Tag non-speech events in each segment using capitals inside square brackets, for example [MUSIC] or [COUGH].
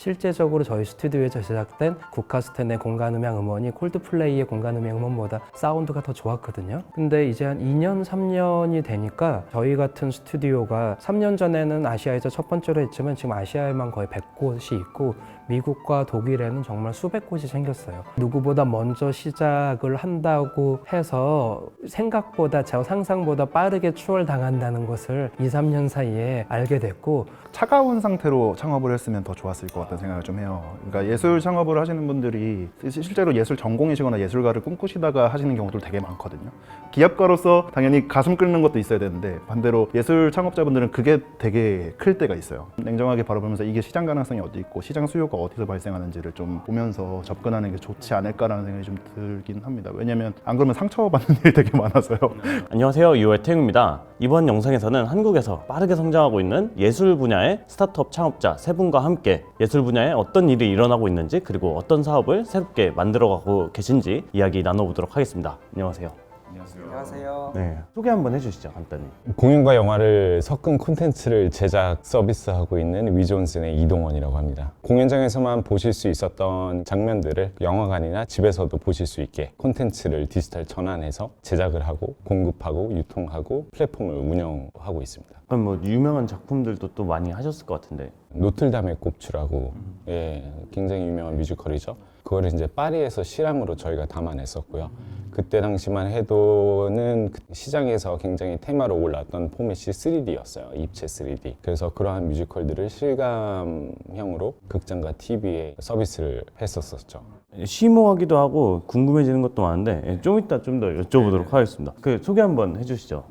실제적으로 저희 스튜디오에서 제작된 국카스텐의 공간음향 음원이 콜드플레이의 공간음향 음원보다 사운드가 더 좋았거든요. 근데 이제 한 2년, 3년이 되니까 저희 같은 스튜디오가 3년 전에는 아시아에서 첫 번째로 했지만 지금 아시아에만 거의 100곳이 있고 미국과 독일에는 정말 수백 곳이 생겼어요. 누구보다 먼저 시작을 한다고 해서 생각보다 제 상상보다 빠르게 추월당한다는 것을 2, 3년 사이에 알게 됐고 차가운 상태로 창업을 했으면 더 좋았을 것 같다는 생각을 좀 해요. 그러니까 예술 창업을 하시는 분들이 시- 실제로 예술 전공이시거나 예술가를 꿈꾸시다가 하시는 경우도 되게 많거든요. 기업가로서 당연히 가슴 끓는 것도 있어야 되는데 반대로 예술 창업자분들은 그게 되게 클 때가 있어요. 냉정하게 바라보면서 이게 시장 가능성이 어디 있고 시장 수요가 어디서 발생하는지를 좀 보면서 접근하는 게 좋지 않을까라는 생각이 좀 들긴 합니다. 왜냐면 안 그러면 상처받는 [LAUGHS] 일이 되게 많아서요. [LAUGHS] 안녕하세요. 유월 태웅입니다. 이번 영상에서는 한국에서 빠르게 성장하고 있는 예술 분야의 스타트업 창업자 세 분과 함께 예술 분야에 어떤 일이 일어나고 있는지 그리고 어떤 사업을 새롭게 만들어가고 계신지 이야기 나눠보도록 하겠습니다. 안녕하세요. 안녕하세요. 네. 소개 한번 해주시죠, 간단히. 공연과 영화를 섞은 콘텐츠를 제작 서비스하고 있는 위존슨의 이동원이라고 합니다. 공연장에서만 보실 수 있었던 장면들을 영화관이나 집에서도 보실 수 있게 콘텐츠를 디지털 전환해서 제작을 하고 공급하고 유통하고 플랫폼을 운영하고 있습니다. 그럼 뭐 유명한 작품들도 또 많이 하셨을 것 같은데 노틀담의 꼽추라고 예, 굉장히 유명한 뮤지컬이죠. 그거를 이제 파리에서 실험으로 저희가 담아냈었고요. 그때 당시만 해도는 그 시장에서 굉장히 테마로 올랐던 포맷이 3D였어요. 입체 3D. 그래서 그러한 뮤지컬들을 실감형으로 극장과 TV에 서비스를 했었었죠. 심오하기도 하고 궁금해지는 것도 많은데 예, 좀 이따 좀 더 여쭤보도록 하겠습니다. 그 소개 한번 해주시죠.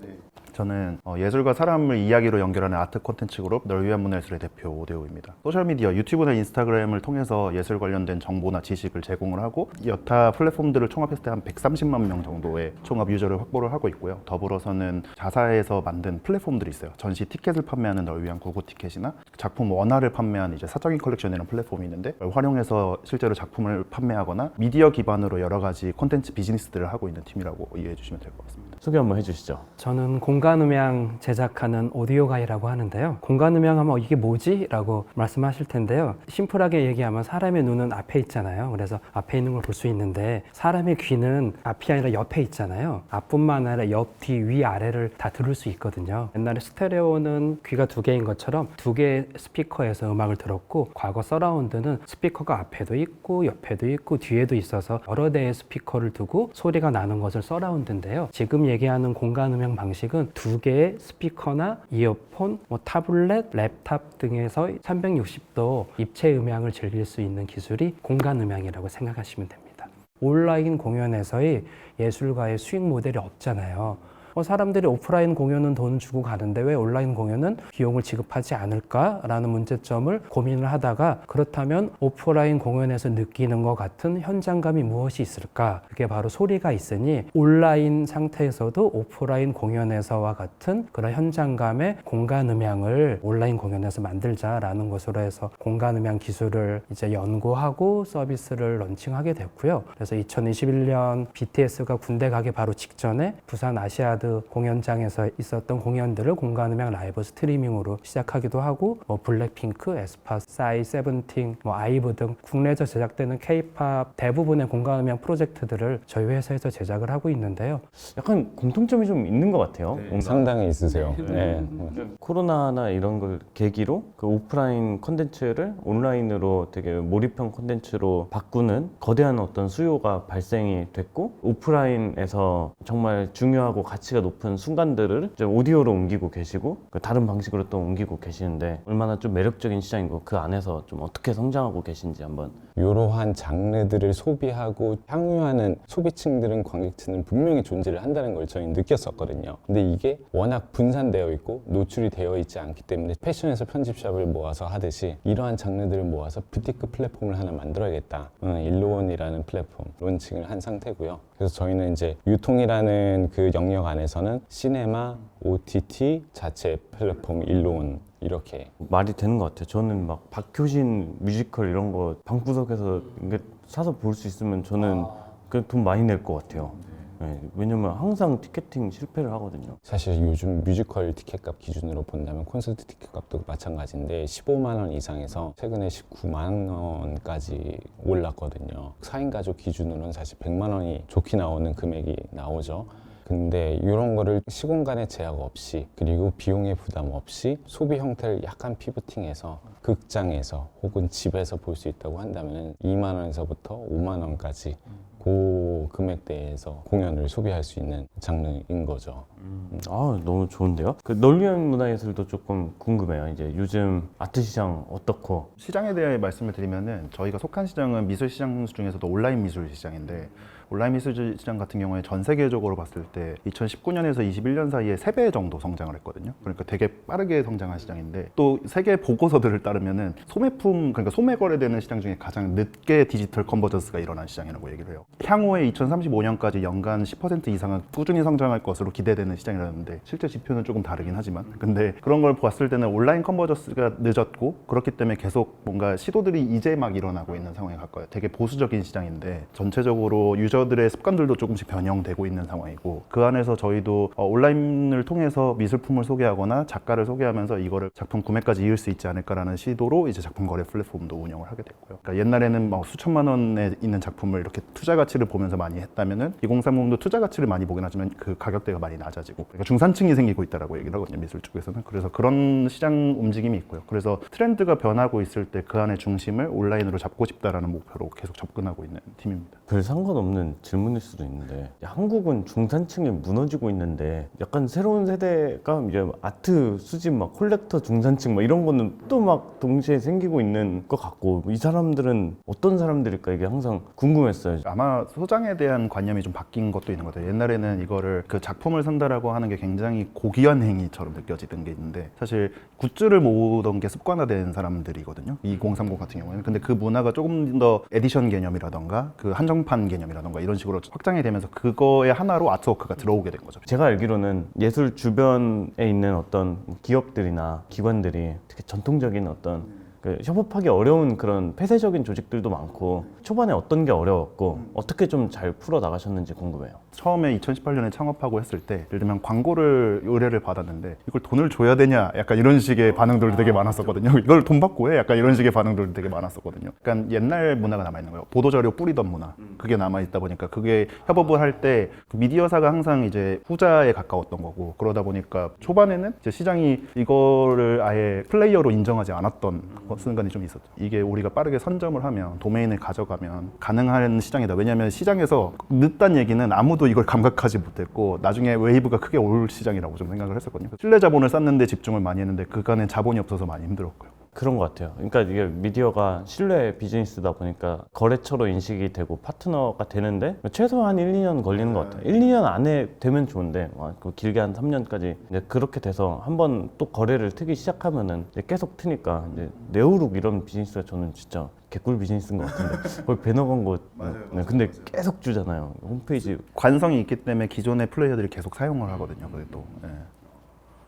저는 어, 예술과 사람을 이야기로 연결하는 아트 콘텐츠 그룹 널 위한 문화예술의 대표 오대호입니다. 소셜미디어, 유튜브나 인스타그램을 통해서 예술 관련된 정보나 지식을 제공을 하고 여타 플랫폼들을 총합했을 때 한 130만 명 정도의 총합 유저를 확보를 하고 있고요. 더불어서는 자사에서 만든 플랫폼들이 있어요. 전시 티켓을 판매하는 널 위한 구구 티켓이나 작품 원화를 판매하는 이제 사적인 컬렉션이라는 플랫폼이 있는데 활용해서 실제로 작품을 판매하거나 미디어 기반으로 여러 가지 콘텐츠 비즈니스들을 하고 있는 팀이라고 이해해 주시면 될 것 같습니다. 소개 한번 해주시죠. 저는 공간 음향 제작하는 오디오 가이라고 하는데요. 공간 음향 하면 이게 뭐지? 라고 말씀하실 텐데요. 심플하게 얘기하면 사람의 눈은 앞에 있잖아요. 그래서 앞에 있는 걸 볼 수 있는데 사람의 귀는 앞이 아니라 옆에 있잖아요. 앞뿐만 아니라 옆, 뒤, 위, 아래를 다 들을 수 있거든요. 옛날에 스테레오는 귀가 두 개인 것처럼 두 개의 스피커에서 음악을 들었고 과거 서라운드는 스피커가 앞에도 있고 옆에도 있고 뒤에도 있어서 여러 대의 스피커를 두고 소리가 나는 것을 서라운드인데요. 지금 얘기하는 공간 음향 방식은 두 개의 스피커나 이어폰, 뭐 타블렛, 랩탑 등에서 360도 입체 음향을 즐길 수 있는 기술이 공간 음향이라고 생각하시면 됩니다. 온라인 공연에서의 예술가의 수익 모델이 없잖아요. 어, 사람들이 오프라인 공연은 돈 주고 가는데 왜 온라인 공연은 비용을 지급하지 않을까라는 문제점을 고민을 하다가 그렇다면 오프라인 공연에서 느끼는 것 같은 현장감이 무엇이 있을까? 그게 바로 소리가 있으니 온라인 상태에서도 오프라인 공연에서와 같은 그런 현장감의 공간 음향을 온라인 공연에서 만들자라는 것으로 해서 공간 음향 기술을 이제 연구하고 서비스를 런칭하게 됐고요. 그래서 2021년 BTS가 군대 가기 바로 직전에 부산 아시아드 공연장에서 있었던 공연들을 공간 음향 라이브 스트리밍으로 시작하기도 하고 뭐 블랙핑크, 에스파, 싸이, 세븐틴, 뭐 아이브 등 국내에서 제작되는 K-팝 대부분의 공간 음향 프로젝트들을 저희 회사에서 제작을 하고 있는데요. 약간 공통점이 좀 있는 것 같아요. 뭔가 상당히 있으세요. 네. 코로나나 이런 걸 계기로 그 오프라인 콘텐츠를 온라인으로 되게 몰입형 콘텐츠로 바꾸는 거대한 어떤 수요가 발생이 됐고 오프라인에서 정말 중요하고 가치가 높은 순간들을 이제 오디오로 옮기고 계시고 그 다른 방식으로 또 옮기고 계시는데 얼마나 좀 매력적인 시장이고 그 안에서 좀 어떻게 성장하고 계신지 한번 이러한 장르들을 소비하고 향유하는 소비층들은 관객층은 분명히 존재를 한다는 걸 저희는 느꼈었거든요. 근데 이게 워낙 분산되어 있고 노출이 되어 있지 않기 때문에 패션에서 편집샵을 모아서 하듯이 이러한 장르들을 모아서 부티크 플랫폼을 하나 만들어야겠다. 응, 일로원이라는 플랫폼 론칭을 한 상태고요. 그래서 저희는 이제 유통이라는 그 영역 안에서는 시네마, OTT, 자체 플랫폼 일로원 이렇게 말이 되는 것 같아요. 저는 막 박효신 뮤지컬 이런 거 방구석에서 이게 사서 볼 수 있으면 저는 그 돈 많이 낼 것 같아요. 네, 왜냐면 항상 티켓팅 실패를 하거든요. 사실 요즘 뮤지컬 티켓값 기준으로 본다면 콘서트 티켓값도 마찬가지인데 15만 원 이상에서 최근에 19만 원까지 올랐거든요. 4인 가족 기준으로는 사실 100만 원이 좋게 나오는 금액이 나오죠. 근데 이런 거를 시공간의 제약 없이 그리고 비용의 부담 없이 소비 형태를 약간 피부팅해서 극장에서 혹은 집에서 볼 수 있다고 한다면 2만 원에서부터 5만 원까지 그 금액대에서 공연을 소비할 수 있는 장르인 거죠. 음, 아 너무 좋은데요? 그 널리한 문화예술도 조금 궁금해요. 이제 요즘 아트 시장 어떻고? 시장에 대해 말씀을 드리면은 저희가 속한 시장은 미술 시장 중에서도 온라인 미술 시장인데 온라인 미술 시장 같은 경우에 전 세계적으로 봤을 때 2019년에서 21년 사이에 3배 정도 성장을 했거든요. 그러니까 되게 빠르게 성장한 시장인데 또 세계 보고서들을 따르면은 소매품 그러니까 소매 거래되는 시장 중에 가장 늦게 디지털 컨버전스가 일어난 시장이라고 얘기를 해요. 향후에 2035년까지 연간 10% 이상은 꾸준히 성장할 것으로 기대되는 시장이라는데 실제 지표는 조금 다르긴 하지만 근데 그런 걸 봤을 때는 온라인 컨버전스가 늦었고 그렇기 때문에 계속 뭔가 시도들이 이제 막 일어나고 있는 상황에 가까워요. 되게 보수적인 시장인데 전체적으로 유저 들의 습관들도 조금씩 변형되고 있는 상황이고 그 안에서 저희도 어, 온라인을 통해서 미술품을 소개하거나 작가를 소개하면서 이거를 작품 구매까지 이을 수 있지 않을까라는 시도로 이제 작품 거래 플랫폼도 운영을 하게 됐고요. 그러니까 옛날에는 막 수천만 원에 있는 작품을 이렇게 투자 가치를 보면서 많이 했다면은 2030도 투자 가치를 많이 보긴 하지만 그 가격대가 많이 낮아지고 그러니까 중산층이 생기고 있다라고 얘기를 하거든요 미술 쪽에서는 그래서 그런 시장 움직임이 있고요. 그래서 트렌드가 변하고 있을 때 그 안에 중심을 온라인으로 잡고 싶다라는 목표로 계속 접근하고 있는 팀입니다. 별 상관없는 질문일 수도 있는데 한국은 중산층이 무너지고 있는데 약간 새로운 세대가 이제 아트 수집 막 콜렉터 중산층 막 이런 거는 또 막 동시에 생기고 있는 것 같고 이 사람들은 어떤 사람들일까 이게 항상 궁금했어요. 아마 소장에 대한 관념이 좀 바뀐 것도 있는 것 같아요. 옛날에는 이거를 그 작품을 산다라고 하는 게 굉장히 고귀한 행위처럼 느껴지던 게 있는데 사실 굿즈를 모으던 게 습관화된 사람들이거든요. 2030 같은 경우에는. 근데 그 문화가 조금 더 에디션 개념이라던가 그 한정판 개념이라던가 이런 식으로 확장이 되면서 그거의 하나로 아트워크가 들어오게 된 거죠. 제가 알기로는 예술 주변에 있는 어떤 기업들이나 기관들이 특히 전통적인 어떤 그 협업하기 어려운 그런 폐쇄적인 조직들도 많고 초반에 어떤 게 어려웠고 어떻게 좀 잘 풀어 나가셨는지 궁금해요. 처음에 2018년에 창업하고 했을 때 예를 들면 광고를 의뢰를 받았는데 이걸 돈을 줘야 되냐 약간 이런 식의 반응들도 되게 많았었거든요. [LAUGHS] 이걸 돈 받고 해 약간 이런 식의 반응들도 되게 많았었거든요. 약간 옛날 문화가 남아 있는 거예요. 보도 자료 뿌리던 문화 그게 남아 있다 보니까 그게 협업을 할 때 미디어사가 항상 이제 후자에 가까웠던 거고 그러다 보니까 초반에는 이제 시장이 이거를 아예 플레이어로 인정하지 않았던 순간이 좀 있었죠. 이게 우리가 빠르게 선점을 하면 도메인을 가져가면 가능한 시장이다. 왜냐하면 시장에서 늦단 얘기는 아무도 이걸 감각하지 못했고 나중에 웨이브가 크게 올 시장이라고 좀 생각을 했었거든요. 신뢰 자본을 쌓는데 집중을 많이 했는데 그간엔 자본이 없어서 많이 힘들었고요. 그런 것 같아요. 그러니까 이게 미디어가 신뢰 비즈니스다 보니까 거래처로 인식이 되고 파트너가 되는데 최소한 1, 2년 걸리는 것 같아요. 1, 2년 안에 되면 좋은데 와, 그 길게 한 3년까지 이제 그렇게 돼서 한번 또 거래를 트기 시작하면은 계속 트니까 이제 네오룩 이런 비즈니스가 저는 진짜 개꿀 비즈니스인 것 같은데 거의 배너 광고 네, 근데 계속 주잖아요. 홈페이지 관성이 있기 때문에 기존의 플레이어들이 계속 사용을 하거든요. 그게 또. 예.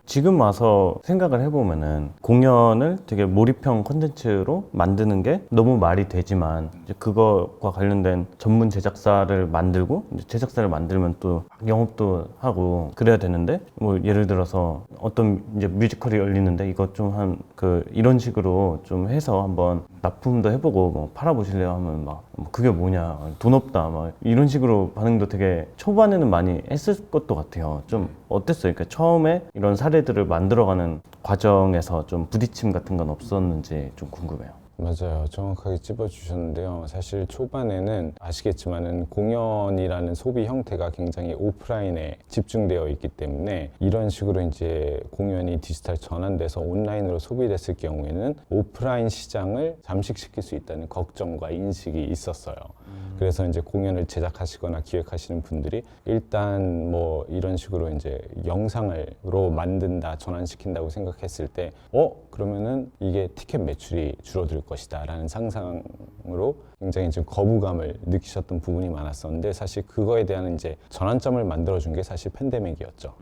지금 와서 생각을 해보면은 공연을 되게 몰입형 콘텐츠로 만드는 게 너무 말이 되지만 이제 그거과 관련된 전문 제작사를 만들고 제작사를 만들면 또 영업도 하고 그래야 되는데 뭐 예를 들어서 어떤 이제 뮤지컬이 열리는데 이거 좀한 그 이런 식으로 좀 해서 한번 납품도 해보고 뭐 팔아보실래요? 하면 막뭐 그게 뭐냐 돈 없다 막 이런 식으로 반응도 되게 초반에는 많이 했을 것도 같아요. 좀 어땠어요? 그러니까 처음에 이런 사례들을 만들어가는 과정에서 좀 부딪힘 같은 건 없었는지 좀 궁금해요 맞아요. 정확하게 찝어주셨는데요. 사실 초반에는 아시겠지만은 공연이라는 소비 형태가 굉장히 오프라인에 집중되어 있기 때문에 이런 식으로 이제 공연이 디지털 전환돼서 온라인으로 소비됐을 경우에는 오프라인 시장을 잠식시킬 수 있다는 걱정과 인식이 있었어요. 그래서 이제 공연을 제작하시거나 기획하시는 분들이 일단 뭐 이런 식으로 이제 영상으로 만든다, 전환시킨다고 생각했을 때, 어? 그러면은 이게 티켓 매출이 줄어들 것이다라는 상상으로 굉장히 좀 거부감을 느끼셨던 부분이 많았었는데 사실 그거에 대한 이제 전환점을 만들어준 게 사실 팬데믹이었죠.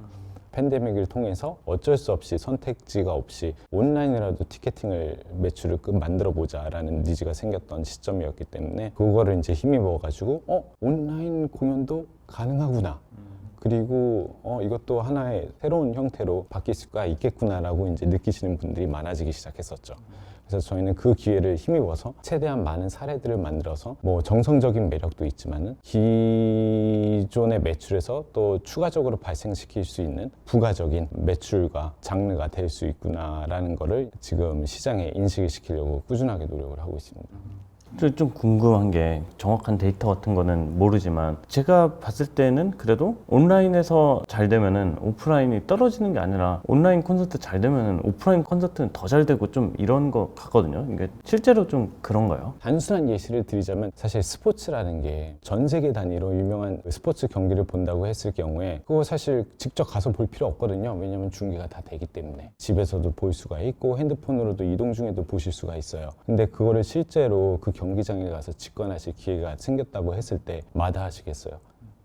팬데믹을 통해서 어쩔 수 없이 선택지가 없이 온라인이라도 티켓팅을 매출을 끔 만들어 보자라는 니즈가 생겼던 시점이었기 때문에 그거를 이제 힘입어 가지고 어 온라인 공연도 가능하구나. 그리고 어, 이것도 하나의 새로운 형태로 바뀔 수가 있겠구나라고 이제 느끼시는 분들이 많아지기 시작했었죠. 그래서 저희는 그 기회를 힘입어서 최대한 많은 사례들을 만들어서 뭐 정성적인 매력도 있지만은 기존의 매출에서 또 추가적으로 발생시킬 수 있는 부가적인 매출과 장르가 될 수 있구나라는 거를 지금 시장에 인식을 시키려고 꾸준하게 노력을 하고 있습니다. 저좀 궁금한 게 정확한 데이터 같은 거는 모르지만 제가 봤을 때는 그래도 온라인에서 잘 되면은 오프라인이 떨어지는 게 아니라 온라인 콘서트 잘 되면은 오프라인 콘서트는 더 잘 되고 좀 이런 거 같거든요. 이게 실제로 좀 그런가요? 단순한 예시를 드리자면 사실 스포츠라는 게 전 세계 단위로 유명한 그 스포츠 경기를 본다고 했을 경우에 그거 사실 직접 가서 볼 필요 없거든요. 왜냐면 중계가 다 되기 때문에 집에서도 볼 수가 있고 핸드폰으로도 이동 중에도 보실 수가 있어요. 근데 그거를 실제로 그 경 기장에 가서 직관하실 기회가 생겼다고 했을 때 마다하시겠어요.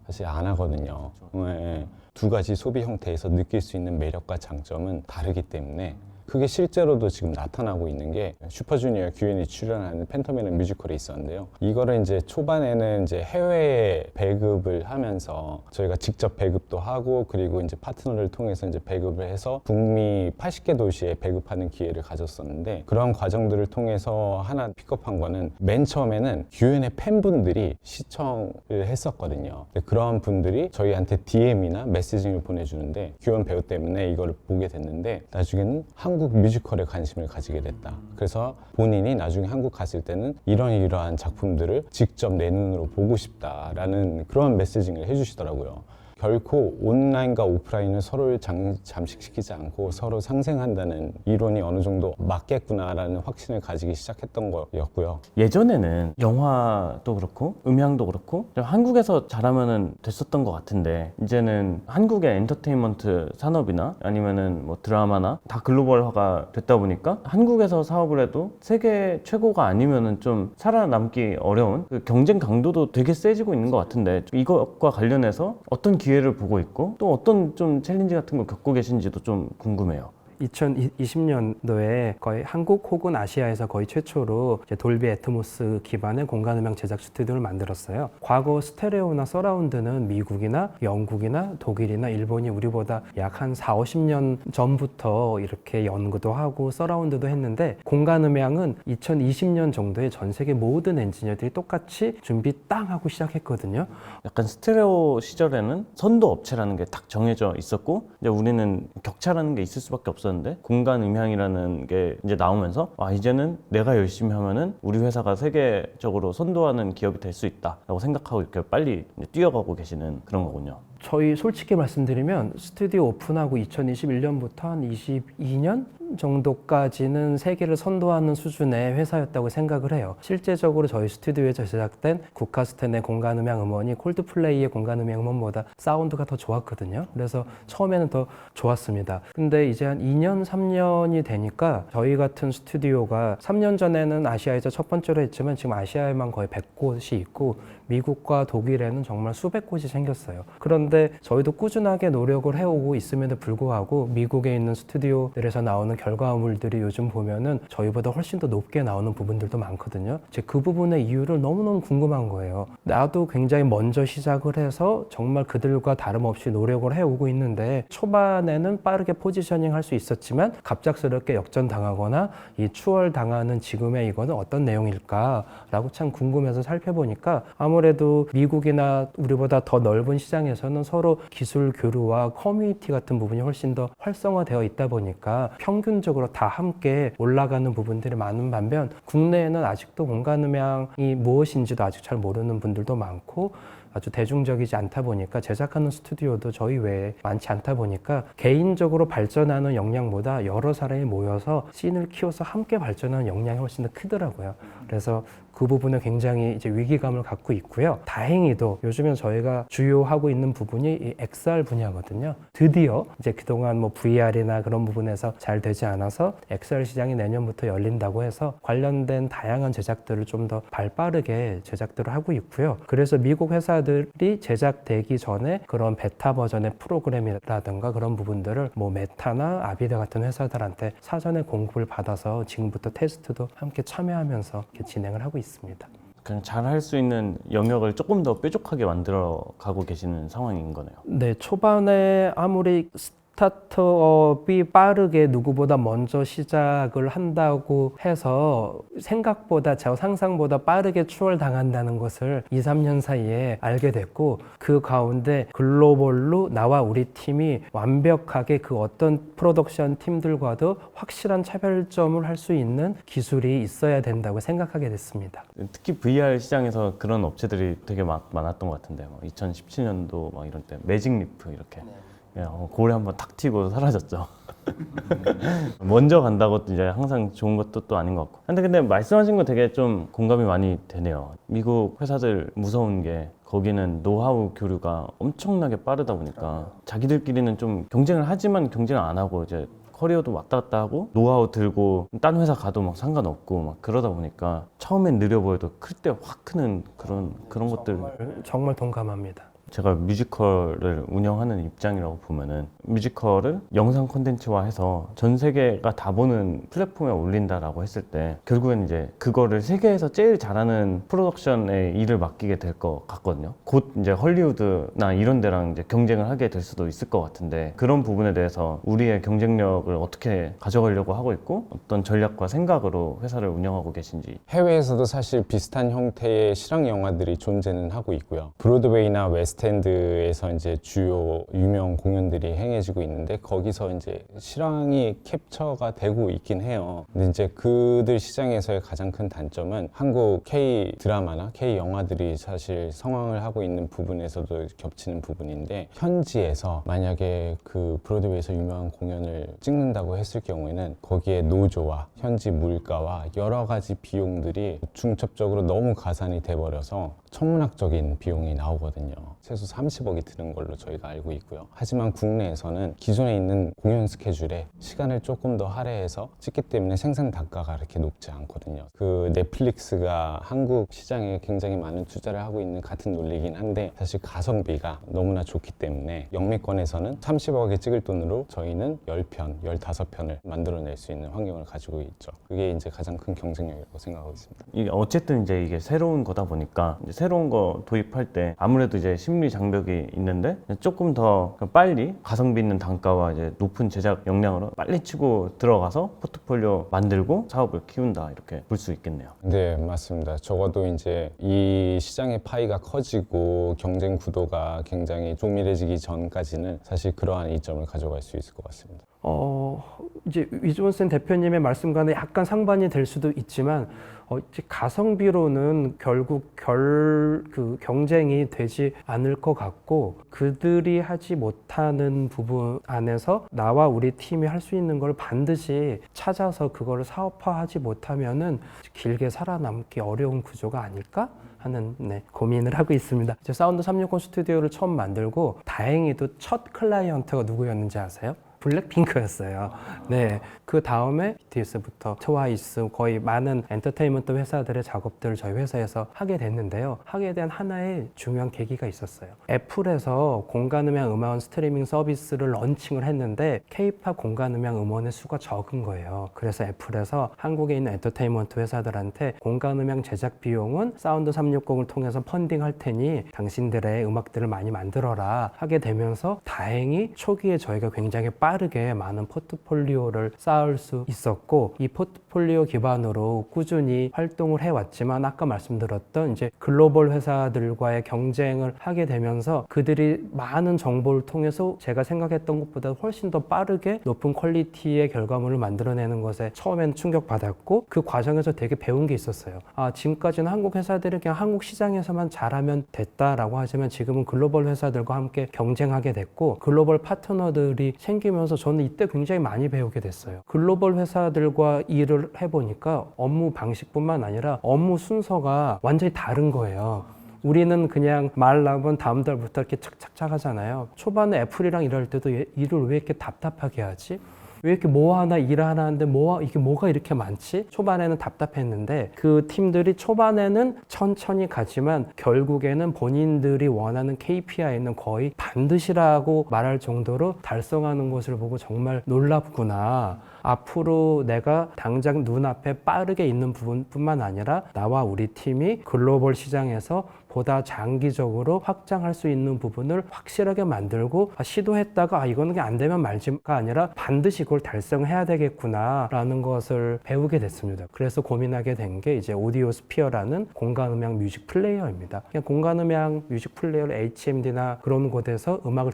사실 안 하거든요. 네. 두 가지 소비 형태에서 느낄 수 있는 매력과 장점은 다르기 때문에 그게 실제로도 지금 나타나고 있는 게 슈퍼주니어 규현이 출연하는 팬텀이라는 뮤지컬이 있었는데요. 이거를 이제 초반에는 이제 해외에 배급을 하면서 저희가 직접 배급도 하고 그리고 이제 파트너를 통해서 이제 배급을 해서 북미 80개 도시에 배급하는 기회를 가졌었는데 그런 과정들을 통해서 하나 픽업한 거는 맨 처음에는 규현의 팬분들이 시청을 했었거든요. 그런 분들이 저희한테 DM이나 메시지를 보내주는데 규현 배우 때문에 이거를 보게 됐는데 나중에는 한국 뮤지컬에 관심을 가지게 됐다. 그래서 본인이 나중에 한국 갔을 때는 이런 이러한 작품들을 직접 내 눈으로 보고 싶다라는 그런 메시징을 해주시더라고요. 결코 온라인과 오프라인을 서로를 장- 잠식시키지 않고 서로 상생한다는 이론이 어느 정도 맞겠구나라는 확신을 가지기 시작했던 거였고요. 예전에는 영화도 그렇고 음향도 그렇고 좀 한국에서 잘하면은 됐었던 것 같은데 이제는 한국의 엔터테인먼트 산업이나 아니면은 뭐 드라마나 다 글로벌화가 됐다 보니까 한국에서 사업을 해도 세계 최고가 아니면은 좀 살아남기 어려운 그 경쟁 강도도 되게 세지고 있는 것 같은데 좀 이것과 관련해서 어떤 기회 를 보고 있고 또 어떤 좀 챌린지 같은 걸 겪고 계신지도 좀 궁금해요. 2020년도에 거의 한국 혹은 아시아에서 거의 최초로 돌비 애트모스 기반의 공간 음향 제작 스튜디오를 만들었어요. 과거 스테레오나 서라운드는 미국이나 영국이나 독일이나 일본이 우리보다 약 한 4, 50년 전부터 이렇게 연구도 하고 서라운드도 했는데 공간 음향은 2020년 정도에 전 세계 모든 엔지니어들이 똑같이 준비 땅 하고 시작했거든요. 약간 스테레오 시절에는 선도 업체라는 게 딱 정해져 있었고 이제 우리는 격차라는 게 있을 수밖에 없었는데 공간 음향이라는 게 이제 나오면서 아 이제는 내가 열심히 하면은 우리 회사가 세계적으로 선도하는 기업이 될 수 있다라고 생각하고 이렇게 빨리 뛰어가고 계시는 그런 거군요. 저희 솔직히 말씀드리면 스튜디오 오픈하고 2021년부터 한 22년 정도까지는 세계를 선도하는 수준의 회사였다고 생각을 해요. 실제적으로 저희 스튜디오에서 제작된 국카스텐의 공간 음향 음원이 콜드플레이의 공간 음향 음원보다 사운드가 더 좋았거든요. 그래서 처음에는 더 좋았습니다. 근데 이제 한 2년, 3년이 되니까 저희 같은 스튜디오가 3년 전에는 아시아에서 첫 번째로 했지만 지금 아시아에만 거의 100곳이 있고 미국과 독일에는 정말 수백 곳이 생겼어요. 그런데 저희도 꾸준하게 노력을 해오고 있음에도 불구하고 미국에 있는 스튜디오들에서 나오는 결과물들이 요즘 보면은 저희보다 훨씬 더 높게 나오는 부분들도 많거든요. 제 그 부분의 이유를 너무너무 궁금한 거예요. 나도 굉장히 먼저 시작을 해서 정말 그들과 다름없이 노력을 해오고 있는데 초반에는 빠르게 포지셔닝 할 수 있었지만 갑작스럽게 역전당하거나 이 추월당하는 지금의 이거는 어떤 내용일까라고 참 궁금해서 살펴보니까 아무래도 미국이나 우리보다 더 넓은 시장에서는 서로 기술 교류와 커뮤니티 같은 부분이 훨씬 더 활성화되어 있다 보니까 평균적으로 다 함께 올라가는 부분들이 많은 반면 국내에는 아직도 공간음향이 무엇인지도 아직 잘 모르는 분들도 많고 아주 대중적이지 않다 보니까 제작하는 스튜디오도 저희 외에 많지 않다 보니까 개인적으로 발전하는 역량보다 여러 사람이 모여서 씬을 키워서 함께 발전하는 역량이 훨씬 더 크더라고요. 그래서 그 부분에 굉장히 이제 위기감을 갖고 있고요. 다행히도 요즘엔 저희가 주요 하고 있는 부분이 이 XR 분야거든요. 드디어 이제 그동안 뭐 VR이나 그런 부분에서 잘 되지 않아서 XR 시장이 내년부터 열린다고 해서 관련된 다양한 제작들을 좀 더 발 빠르게 제작들을 하고 있고요. 그래서 미국 회사들이 제작되기 전에 그런 베타 버전의 프로그램이라든가 그런 부분들을 뭐 메타나 아비다 같은 회사들한테 사전에 공급을 받아서 지금부터 테스트도 함께 참여하면서 진행을 하고 있습니다. 그냥 잘 할 수 있는 영역을 조금 더 뾰족하게 만들어 가고 계시는 상황인 거네요. 네, 초반에 아무리 스타트업이 빠르게 누구보다 먼저 시작을 한다고 해서 생각보다 저 상상보다 빠르게 추월당한다는 것을 2, 3년 사이에 알게 됐고 그 가운데 글로벌로 나와 우리 팀이 완벽하게 그 어떤 프로덕션 팀들과도 확실한 차별점을 할 수 있는 기술이 있어야 된다고 생각하게 됐습니다. 특히 VR 시장에서 그런 업체들이 되게 많, 많았던 것 같은데 뭐 2017년도 막 이런 때 매직리프 이렇게 그냥 어, 고래 한번 탁 튀고 사라졌죠. [LAUGHS] 먼저 간다고 이제 항상 좋은 것도 또 아닌 것 같고. 근데 근데 말씀하신 거 되게 좀 공감이 많이 되네요. 미국 회사들 무서운 게 거기는 노하우 교류가 엄청나게 빠르다 보니까 자기들끼리는 좀 경쟁을 하지만 경쟁을 안 하고 이제 커리어도 왔다 갔다 하고 노하우 들고 딴 회사 가도 막 상관없고 막 그러다 보니까 처음엔 느려 보여도 클 때 확 크는 그런 그런 것들 정말 동감합니다. 제가 뮤지컬을 운영하는 입장이라고 보면은 뮤지컬을 영상 콘텐츠화해서 전 세계가 다 보는 플랫폼에 올린다라고 했을 때 결국엔 이제 그거를 세계에서 제일 잘하는 프로덕션에 일을 맡기게 될 것 같거든요. 곧 이제 헐리우드나 이런 데랑 이제 경쟁을 하게 될 수도 있을 것 같은데 그런 부분에 대해서 우리의 경쟁력을 어떻게 가져가려고 하고 있고 어떤 전략과 생각으로 회사를 운영하고 계신지 해외에서도 사실 비슷한 형태의 실황 영화들이 존재는 하고 있고요. 브로드웨이나 웨스트 엔드에서 이제 주요 유명 공연들이 행해지고 있는데 거기서 이제 실황이 캡처가 되고 있긴 해요. 근데 이제 그들 시장에서의 가장 큰 단점은 한국 K 드라마나 K 영화들이 사실 성황을 하고 있는 부분에서도 겹치는 부분인데 현지에서 만약에 그 브로드웨이에서 유명한 공연을 찍는다고 했을 경우에는 거기에 노조와 현지 물가와 여러 가지 비용들이 중첩적으로 너무 가산이 돼버려서 천문학적인 비용이 나오거든요. 최소 30억이 드는 걸로 저희가 알고 있고요. 하지만 국내에서는 기존에 있는 공연 스케줄에 시간을 조금 더 할애해서 찍기 때문에 생산 단가가 그렇게 높지 않거든요. 그 넷플릭스가 한국 시장에 굉장히 많은 투자를 하고 있는 같은 논리긴 한데 사실 가성비가 너무나 좋기 때문에 영미권에서는 30억에 찍을 돈으로 저희는 10편, 15편을 만들어낼 수 있는 환경을 가지고 있죠. 그게 이제 가장 큰 경쟁력이라고 생각하고 있습니다. 이게 어쨌든 이제 이게 새로운 거다 보니까 새로운 거 도입할 때 아무래도 이제 심리 장벽이 있는데 조금 더 빨리 가성비 있는 단가와 이제 높은 제작 역량으로 빨리 치고 들어가서 포트폴리오 만들고 사업을 키운다 이렇게 볼 수 있겠네요. 네, 맞습니다. 적어도 이제 이 시장의 파이가 커지고 경쟁 구도가 굉장히 조밀해지기 전까지는 사실 그러한 이점을 가져갈 수 있을 것 같습니다. 어, 이제 위즈원슨 대표님의 말씀과는 약간 상반이 될 수도 있지만 어, 이제 가성비로는 결국 결 그 경쟁이 되지 않을 것 같고 그들이 하지 못하는 부분 안에서 나와 우리 팀이 할 수 있는 걸 반드시 찾아서 그거를 사업화하지 못하면은 길게 살아남기 어려운 구조가 아닐까? 하는 네, 고민을 하고 있습니다. 이제 사운드 360 스튜디오를 처음 만들고 다행히도 첫 클라이언트가 누구였는지 아세요? 블랙핑크였어요. 네. 그 다음에 BTS부터 트와이스 거의 많은 엔터테인먼트 회사들의 작업들을 저희 회사에서 하게 됐는데요. 하게 된 하나의 중요한 계기가 있었어요. 애플에서 공간음향 음원 스트리밍 서비스를 런칭을 했는데 K-팝 공간음향 음원의 수가 적은 거예요. 그래서 애플에서 한국에 있는 엔터테인먼트 회사들한테 공간음향 제작 비용은 사운드 360을 통해서 펀딩할 테니 당신들의 음악들을 많이 만들어라 하게 되면서 다행히 초기에 저희가 굉장히 빠 르게 많은 포트폴리오를 쌓을 수 있었고 이 포트폴리오 기반으로 꾸준히 활동을 해왔지만 아까 말씀드렸던 이제 글로벌 회사들과의 경쟁을 하게 되면서 그들이 많은 정보를 통해서 제가 생각했던 것보다 훨씬 더 빠르게 높은 퀄리티의 결과물을 만들어내는 것에 처음엔 충격받았고 그 과정에서 되게 배운 게 있었어요. 아, 지금까지는 한국 회사들이 그냥 한국 시장에서만 잘하면 됐다라고 하지만 지금은 글로벌 회사들과 함께 경쟁하게 됐고 글로벌 파트너들이 생기면 하면서 저는 이때 굉장히 많이 배우게 됐어요. 글로벌 회사들과 일을 해보니까 업무 방식뿐만 아니라 업무 순서가 완전히 다른 거예요. 우리는 그냥 말 나오면 다음 달부터 이렇게 착착착 하잖아요. 초반에 애플이랑 일할 때도 얘- 일을 왜 이렇게 답답하게 하지? 왜 이렇게 뭐 하나 일 하나 하는데 뭐 이게 뭐가 이렇게 많지? 초반에는 답답했는데 그 팀들이 초반에는 천천히 가지만 결국에는 본인들이 원하는 KPI는 거의 반드시라고 말할 정도로 달성하는 것을 보고 정말 놀랍구나. 앞으로 내가 당장 눈앞에 빠르게 있는 부분뿐만 아니라 나와 우리 팀이 글로벌 시장에서 보다 장기적으로 확장할 수 있는 부분을 확실하게 만들고 아, 시도했다가 아, 이거는 안 되면 말지가 아니라 반드시 그걸 달성해야 되겠구나라는 것을 배우게 됐습니다. 그래서 고민하게 된 게 이제 오디오 스피어라는 공간 음향 뮤직 플레이어입니다. 그냥 공간 음향 뮤직 플레이어를 HMD나 그런 곳에서 음악을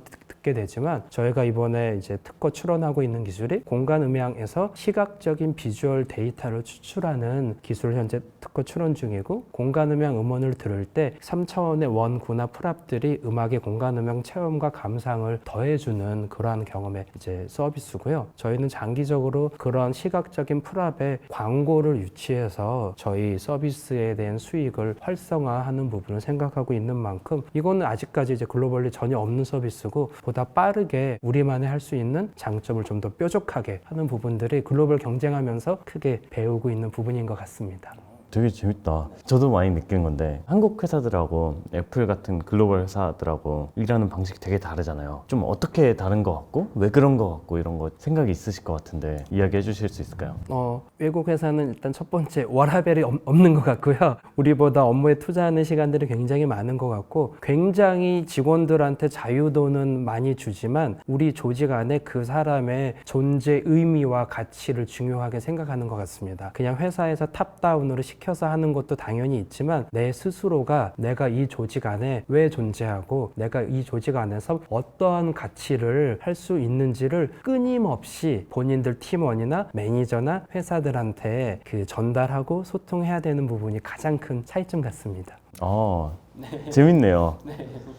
듣, 듣게 되지만 저희가 이번에 이제 특허 출원하고 있는 기술이 공간 음향에서 시각적인 비주얼 데이터를 추출하는 기술 현재 특허 출원 중이고 공간 음향 음원을 들을 때 3차원의 원구나 프랍들이 음악의 공간 음향 체험과 감상을 더해주는 그러한 경험의 이제 서비스고요. 저희는 장기적으로 그런 시각적인 프랍에 광고를 유치해서 저희 서비스에 대한 수익을 활성화하는 부분을 생각하고 있는 만큼 이거는 아직까지 이제 글로벌리 전혀 없는 서비스고 보다 빠르게 우리만의 할 수 있는 장점을 좀 더 뾰족하게 하는 부분들이 글로벌 경쟁하면서 크게 배우고 있는 부분인 것 같습니다. 되게 재밌다. 저도 많이 느낀 건데 한국 회사들하고 애플 같은 글로벌 회사들하고 일하는 방식이 되게 다르잖아요. 좀 어떻게 다른 것 같고 왜 그런 것 같고 이런 거 생각이 있으실 것 같은데 이야기해 주실 수 있을까요? 어, 외국 회사는 일단 첫 번째 워라벨이 없- 없는 것 같고요. 우리보다 업무에 투자하는 시간들이 굉장히 많은 것 같고 굉장히 직원들한테 자유도는 많이 주지만 우리 조직 안에 그 사람의 존재 의미와 가치를 중요하게 생각하는 것 같습니다. 그냥 회사에서 탑다운으로 시 켜서 하는 것도 당연히 있지만 내 스스로가 내가 이 조직 안에 왜 존재하고 내가 이 조직 안에서 어떠한 가치를 할 수 있는지를 끊임없이 본인들 팀원이나 매니저나 회사들한테 그 전달하고 소통해야 되는 부분이 가장 큰 차이점 같습니다. 아 재밌네요.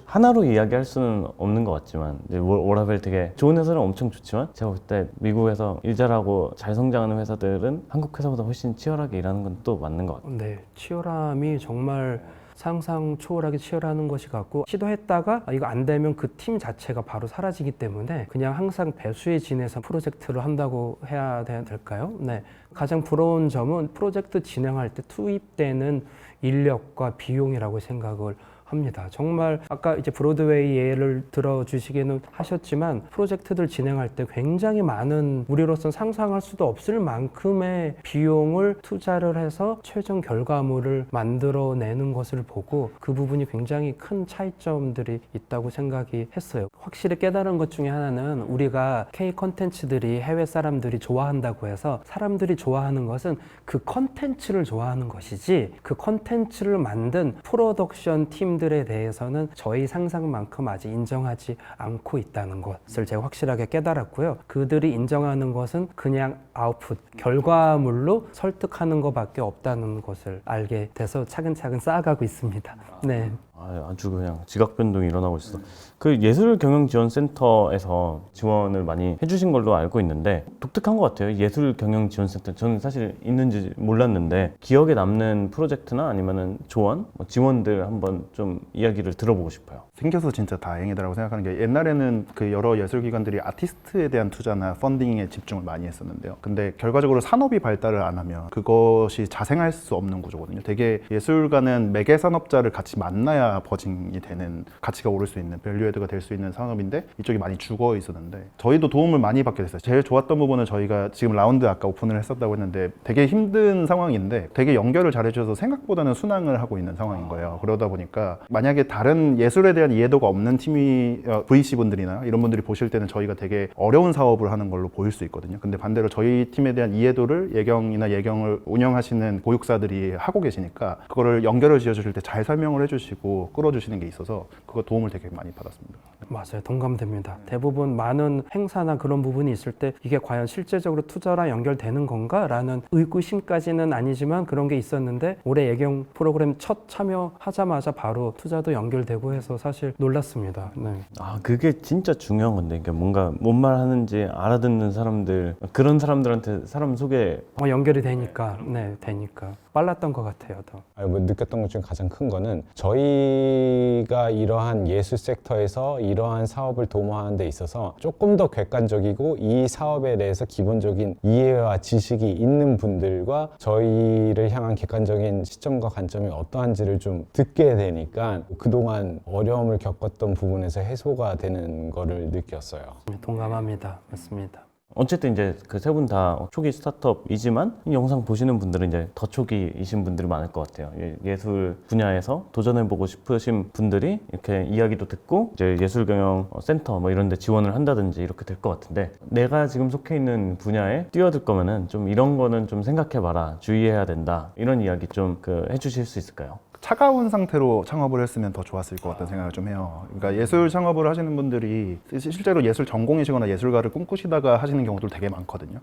하나로 이야기할 수는 없는 것 같지만 이제 워- 워라벨 되게 좋은 회사는 엄청 좋지만 제가 볼 때 미국에서 일 잘하고 잘 성장하는 회사들은 한국 회사보다 훨씬 치열하게 일하는 건 또 맞는 것 같아요. 네, 치열함이 정말 상상 초월하게 치열하는 것이 같고 시도했다가 아, 이거 안 되면 그 팀 자체가 바로 사라지기 때문에 그냥 항상 배수에 지내서 프로젝트를 한다고 해야 되- 될까요? 네. 가장 부러운 점은 프로젝트 진행할 때 투입되는 인력과 비용이라고 생각을 합니다. 정말 아까 이제 브로드웨이 예를 들어 주시기는 하셨지만 프로젝트들 진행할 때 굉장히 많은 우리로선 상상할 수도 없을 만큼의 비용을 투자를 해서 최종 결과물을 만들어내는 것을 보고 그 부분이 굉장히 큰 차이점들이 있다고 생각이 했어요. 확실히 깨달은 것 중에 하나는 우리가 K 컨텐츠들이 해외 사람들이 좋아한다고 해서 사람들이 좋아하는 것은 그 컨텐츠를 좋아하는 것이지 그 컨텐츠를 만든 프로덕션 팀 들에 대해서는 저희 상상만큼 아직 인정하지 않고 있다는 것을 제가 확실하게 깨달았고요. 그들이 인정하는 것은 그냥 아웃풋, 결과물로 설득하는 것밖에 없다는 것을 알게 돼서 차근차근 쌓아가고 있습니다. 네. 아, 아주 그냥 지각 변동이 일어나고 있어. 그 예술 경영 지원 센터에서 지원을 많이 해주신 걸로 알고 있는데 독특한 것 같아요. 예술 경영 지원 센터 저는 사실 있는지 몰랐는데 기억에 남는 프로젝트나 아니면은 조언, 뭐 지원들 한번 좀 이야기를 들어보고 싶어요. 생겨서 진짜 다행이다라고 생각하는 게 옛날에는 그 여러 예술 기관들이 아티스트에 대한 투자나 펀딩에 집중을 많이 했었는데요. 근데 결과적으로 산업이 발달을 안 하면 그것이 자생할 수 없는 구조거든요. 되게 예술가는 매개 산업자를 같이 만나야 버징이 되는 가치가 오를 수 있는 밸류에드가 될 수 있는 산업인데 이쪽이 많이 죽어 있었는데 저희도 도움을 많이 받게 됐어요. 제일 좋았던 부분은 저희가 지금 라운드 아까 오픈을 했었다고 했는데 되게 힘든 상황인데 되게 연결을 잘 해주셔서 생각보다는 순항을 하고 있는 상황인 거예요. 그러다 보니까 만약에 다른 예술에 대한 이해도가 없는 팀이 어, VC 분들이나 이런 분들이 보실 때는 저희가 되게 어려운 사업을 하는 걸로 보일 수 있거든요. 근데 반대로 저희 팀에 대한 이해도를 예경이나 예경을 운영하시는 고육사들이 하고 계시니까 그거를 연결을 지어주실 때 잘 설명을 해주시고 또 끌어주시는 게 있어서 그거 도움을 되게 많이 받았습니다. 맞아요. 동감됩니다. 대부분 많은 행사나 그런 부분이 있을 때 이게 과연 실제적으로 투자랑 연결되는 건가 라는 의구심까지는 아니지만 그런 게 있었는데 올해 예경 프로그램 첫 참여하자마자 바로 투자도 연결되고 해서 사실 놀랐습니다. 네. 아 그게 진짜 중요한 건데 그러니까 뭔가 뭔 말 하는지 알아듣는 사람들 그런 사람들한테 사람 소개 어, 연결이 되니까 네 되니까 빨랐던 것 같아요. 더. 아, 뭐 느꼈던 것 중에 가장 큰 거는 저희가 이러한 예술 섹터에서 이러한 사업을 도모하는 데 있어서 조금 더 객관적이고 이 사업에 대해서 기본적인 이해와 지식이 있는 분들과 저희를 향한 객관적인 시점과 관점이 어떠한지를 좀 듣게 되니까 그동안 어려움을 겪었던 부분에서 해소가 되는 거를 느꼈어요. 동감합니다. 맞습니다. 어쨌든 이제 그 세 분 다 초기 스타트업이지만 이 영상 보시는 분들은 이제 더 초기이신 분들이 많을 것 같아요. 예- 예술 분야에서 도전해보고 싶으신 분들이 이렇게 이야기도 듣고 이제 예술 경영 센터 뭐 이런 데 지원을 한다든지 이렇게 될 것 같은데 내가 지금 속해 있는 분야에 뛰어들 거면은 좀 이런 거는 좀 생각해봐라. 주의해야 된다. 이런 이야기 좀 그 해주실 수 있을까요? 차가운 상태로 창업을 했으면 더 좋았을 것 같다는 생각을 좀 해요. 그러니까 예술 창업을 하시는 분들이 시- 실제로 예술 전공이시거나 예술가를 꿈꾸시다가 하시는 경우들 되게 많거든요.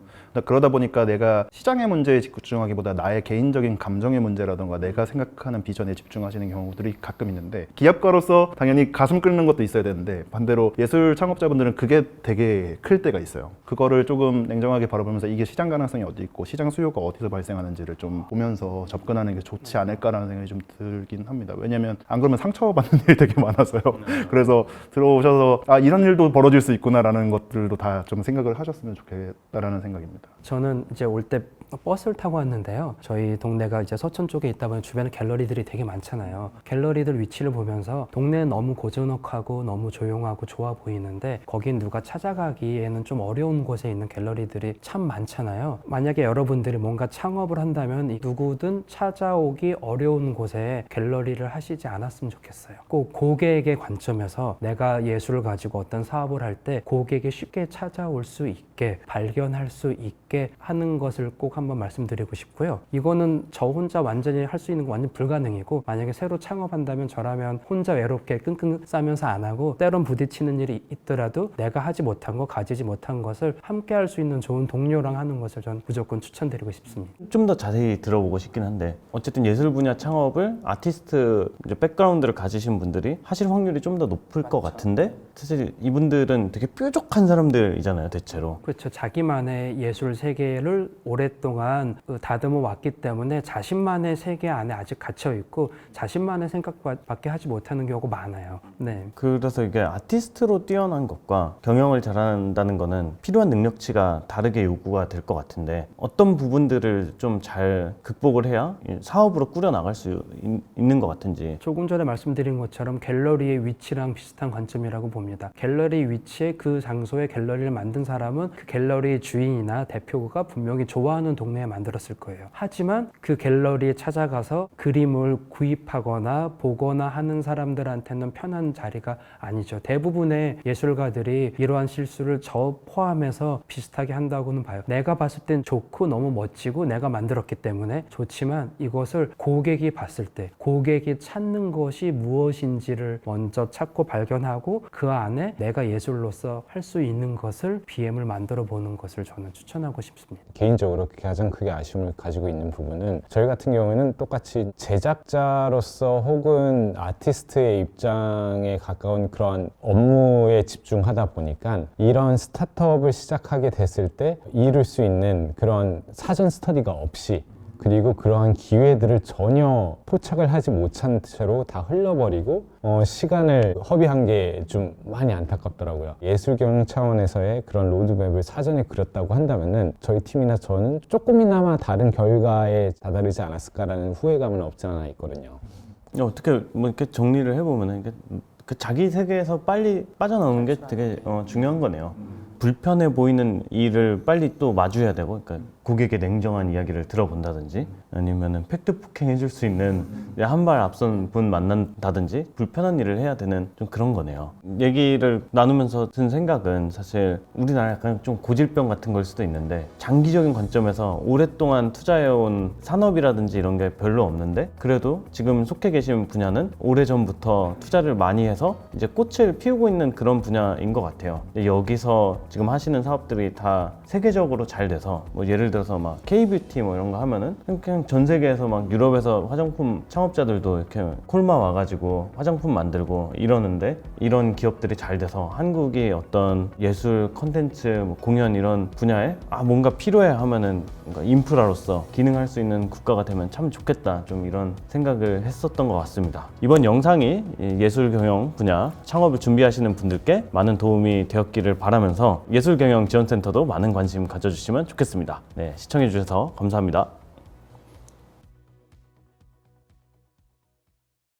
그러다 보니까 내가 시장의 문제에 집중하기보다 나의 개인적인 감정의 문제라던가 내가 생각하는 비전에 집중하시는 경우들이 가끔 있는데 기업가로서 당연히 가슴 끓는 것도 있어야 되는데 반대로 예술 창업자분들은 그게 되게 클 때가 있어요. 그거를 조금 냉정하게 바라보면서 이게 시장 가능성이 어디 있고 시장 수요가 어디서 발생하는지를 좀 보면서 접근하는 게 좋지 않을까라는 생각이 좀 들긴 합니다. 왜냐면 안 그러면 상처받는 [LAUGHS] 일이 되게 많아서요. 그래서 들어오셔서 아 이런 일도 벌어질 수 있구나라는 것들도 다 좀 생각을 하셨으면 좋겠다라는 생각입니다. 저는 이제 올 때 버스를 타고 왔는데요. 저희 동네가 이제 서천 쪽에 있다 보니 주변에 갤러리들이 되게 많잖아요. 갤러리들 위치를 보면서 동네는 너무 고즈넉하고 너무 조용하고 좋아 보이는데 거긴 누가 찾아가기에는 좀 어려운 곳에 있는 갤러리들이 참 많잖아요. 만약에 여러분들이 뭔가 창업을 한다면 이 누구든 찾아오기 어려운 곳에 갤러리를 하시지 않았으면 좋겠어요. 꼭 고객의 관점에서 내가 예술을 가지고 어떤 사업을 할 때 고객이 쉽게 찾아올 수 있게 발견할 수 있게 하는 것을 꼭 한번 말씀드리고 싶고요. 이거는 저 혼자 완전히 할 수 있는 건 완전 불가능이고 만약에 새로 창업한다면 저라면 혼자 외롭게 끙끙 싸면서 안 하고 때론 부딪히는 일이 있더라도 내가 하지 못한 거 가지지 못한 것을 함께 할 수 있는 좋은 동료랑 하는 것을 전 무조건 추천드리고 싶습니다. 좀 더 자세히 들어보고 싶긴 한데 어쨌든 예술 분야 창업을 아티스트 백그라운드를 가지신 분들이 하실 확률이 좀 더 높을 것 같은데 사실 이분들은 되게 뾰족한 사람들이잖아요 대체로 그렇죠. 자기만의 예술 세계를 오랫동안 그 다듬어 왔기 때문에 자신만의 세계 안에 아직 갇혀 있고 자신만의 생각밖에 하지 못하는 경우가 많아요. 네. 그래서 이게 아티스트로 뛰어난 것과 경영을 잘한다는 거는 필요한 능력치가 다르게 요구가 될 것 같은데 어떤 부분들을 좀 잘 극복을 해야 이 사업으로 꾸려 나갈 수 있- 있는 것 같은지 조금 전에 말씀드린 것처럼 갤러리의 위치랑 비슷한 관점이라고 봅니다. 갤러리 위치에 그 장소에 갤러리를 만든 사람은 그 갤러리의 주인이나 대표가 분명히 좋아하는 동네에 만들었을 거예요. 하지만 그 갤러리에 찾아가서 그림을 구입하거나 보거나 하는 사람들한테는 편한 자리가 아니죠. 대부분의 예술가들이 이러한 실수를 저 포함해서 비슷하게 한다고는 봐요. 내가 봤을 땐 좋고 너무 멋지고 내가 만들었기 때문에 좋지만 이것을 고객이 봤을 때 고객이 찾는 것이 무엇인지를 먼저 찾고 발견하고 그 안에 내가 예술로서 할 수 있는 것을 BM을 만들어 보는 것을 저는 추천하고 싶습니다. 개인적으로 가장 크게 아쉬움을 가지고 있는 부분은 저희 같은 경우에는 똑같이 제작자로서 혹은 아티스트의 입장에 가까운 그런 업무에 집중하다 보니까 이런 스타트업을 시작하게 됐을 때 이룰 수 있는 그런 사전 스터디가 없이 그리고 그러한 기회들을 전혀 포착을 하지 못한 채로 다 흘러버리고 어, 시간을 허비한 게 좀 많이 안타깝더라고요. 예술 경영 차원에서의 그런 로드맵을 사전에 그렸다고 한다면은 저희 팀이나 저는 조금이나마 다른 결과에 다다르지 않았을까라는 후회감은 없지 않아 있거든요. 어떻게 뭐 이렇게 정리를 해보면은 이게 그 자기 세계에서 빨리 빠져나오는 게 되게 어, 중요한 거네요. 불편해 보이는 일을 빨리 또 마주해야 되고, 그러니까 고객의 냉정한 이야기를 들어본다든지 아니면은 팩트 폭행해 줄 수 있는 한 발 앞선 분 만난다든지 불편한 일을 해야 되는 좀 그런 거네요. 얘기를 나누면서 든 생각은 사실 우리나라 약간 좀 고질병 같은 걸 수도 있는데 장기적인 관점에서 오랫동안 투자해온 산업이라든지 이런 게 별로 없는데 그래도 지금 속해 계신 분야는 오래 전부터 투자를 많이 해서 이제 꽃을 피우고 있는 그런 분야인 것 같아요. 여기서 지금 하시는 사업들이 다 세계적으로 잘 돼서 뭐 예를 들어 서 막 K뷰티 뭐 이런 거 하면은 그냥- 전 세계에서 막 유럽에서 화장품 창업자들도 이렇게 콜마 와가지고 화장품 만들고 이러는데 이런 기업들이 잘 돼서 한국이 어떤 예술 컨텐츠 뭐 공연 이런 분야에 아 뭔가 필요해 하면은 뭔가 인프라로서 기능할 수 있는 국가가 되면 참 좋겠다 좀 이런 생각을 했었던 것 같습니다. 이번 영상이 이 예술 경영 분야 창업을 준비하시는 분들께 많은 도움이 되었기를 바라면서 예술 경영 지원센터도 많은 관심 가져주시면 좋겠습니다 네 시청해 주셔서 감사합니다.